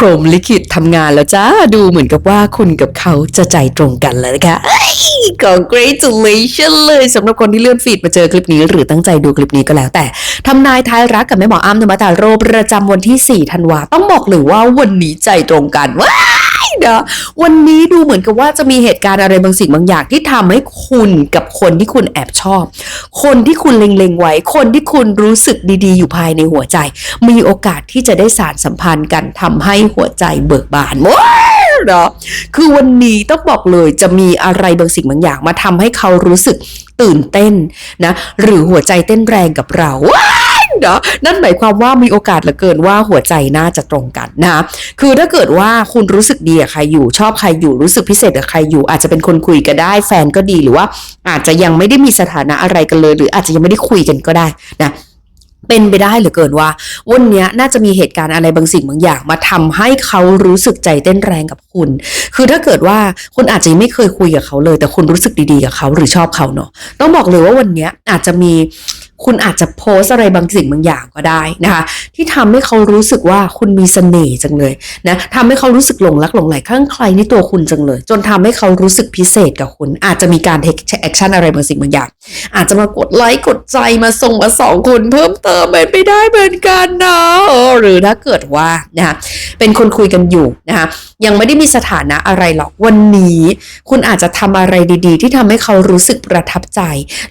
พรมลิขิตทำงานแล้วจ้า ดูเหมือนกับว่าคุณกับเขาจะใจตรงกันแล้วนะคะ congratulation เลยสำหรับคนที่เลื่อนฟีดมาเจอคลิปนี้ หรือตั้งใจดูคลิปนี้ก็แล้วแต่ทำนายทายรักกับแม่หมออ้ำธรรมตาโรประจำวันที่ 4 ธันวา ต้องบอกเลยว่าวันนี้ใจตรงกันว้า นะวันนี้ดูเหมือนกับว่าจะมีเหตุการณ์อะไรบางสิ่งบางอย่างที่ทำให้คุณกับคนที่คุณแอบชอบ คนที่คุณเล็งๆไว้ คนที่คุณรู้สึกดีๆ อยู่ภายในหัวใจ มีโอกาสที่จะได้สารสัมพันธ์กันทำให้หัวใจเบิกบานว้าวเนาะคือวันนี้ต้องบอกเลยจะมีอะไรบางสิ่งบางอย่างมาทำให้เขารู้สึกตื่นเต้นนะ หรือหัวใจเต้นแรงกับเราว้า เนาะนั่นหมายความว่ามีโอกาสเหลือเกินว่าหัวใจน่าจะตรงกันนะคือถ้าเกิดว่าคุณรู้สึกดีกับใครอยู่ชอบใครอยู่รู้สึกพิเศษกับใครอยู่ อาจจะเป็นคนคุยก็ได้ แฟนก็ดีหรือว่า อาจจะยังไม่ได้มีสถานะอะไรกันเลย หรืออาจจะยังไม่ได้คุยกันก็ได้นะเป็นไปได้เหลือเกินว่า วันนี้น่าจะมีเหตุการณ์อะไรบางสิ่งบางอย่าง มาทำให้เขารู้สึกใจเต้นแรงกับคุณ คือถ้าเกิดว่าคุณอาจจะไม่เคยคุยกับเขาเลย แต่คุณรู้สึกดีๆกับเขาหรือชอบเขาเนาะต้องบอกเลยว่าวันนี้อาจจะมี คุณอาจจะโพสอะไรบางสิ่งบางอย่างก็ได้นะคะ ที่ทำให้เขารู้สึกว่าคุณมีเสน่ห์จังเลยนะทำให้เขารู้สึกหลงรักหลงใหลข้างใครในตัวคุณจังเลย จนทำให้เขารู้สึกพิเศษกับคุณ อาจจะมีการเทคแอคชั่นอะไรบางสิ่งบางอย่าง อาจจะมากดไลค์กดใจมาส่งมาสองคุณเพิ่มเติมเป็นไปได้เหมือนกันนะหรือถ้าเกิดว่านะคะเป็นคนคุยกันอยู่นะคะยังไม่ได้มีสถานะอะไรหรอกวันนี้คุณอาจจะทำอะไรดีๆ ที่ทำให้เขารู้สึกประทับใจ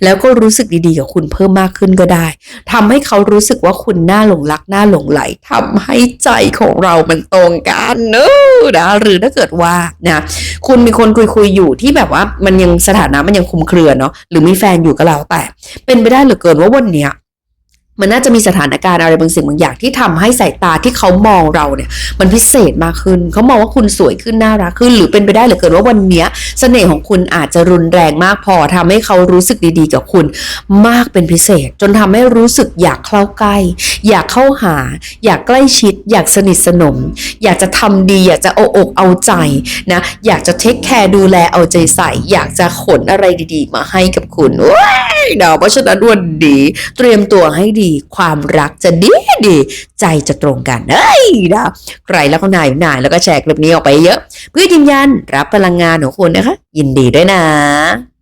แล้วก็รู้สึกดีๆกับคุณเพิ่มมากขึ้นก็ได้ทำให้เขารู้สึกว่าคุณน่าหลงรักน่าหลงไหลทำให้ใจของเรามันตรงกันเนอะนะหรือถ้าเกิดว่านะคุณมีคนคุยๆอยู่ที่แบบว่ามันยังสถานะมันยังคลุมเครือเนาะหรือมีแฟนอยู่ก็แล้วแต่ เป็นไปได้เหลือเกินว่าวันเนี้ย มันน่าจะมีสถานการณ์อะไรบางสิ่งบางอย่างที่ทำให้สายตาที่เขามองเราเนี่ย มันพิเศษมากขึ้น เขามองว่าคุณสวยขึ้นน่ารักขึ้น หรือเป็นไปได้เหลือเกินว่าวันเนี้ยเสน่ห์ของคุณอาจจะรุนแรงมากพอทำให้เขารู้สึกดีๆ กับคุณ มากเป็นพิเศษ จนทำให้รู้สึกอยากเข้าใกล้ อยากเข้าหา อยากใกล้ชิด อยากสนิทสนม อยากจะทำดีอยากจะเอาอกเอาใจนะอยากจะเทคแคร์ดูแลเอาใจใส่ อยากจะขนอะไรดี ๆ มาให้กับคุณว้ายเนาเพราะฉะนั้นวันดีเตรียมตัวให้ดีความรักจะดีดีใจจะตรงกันเอ้ยนะใครแล้วก็นายนายแล้วก็แชร์คลิปนี้ออกไปเยอะ เพื่อยืนยันรับพลังงานของคุณนะคะ ยินดีด้วยนะ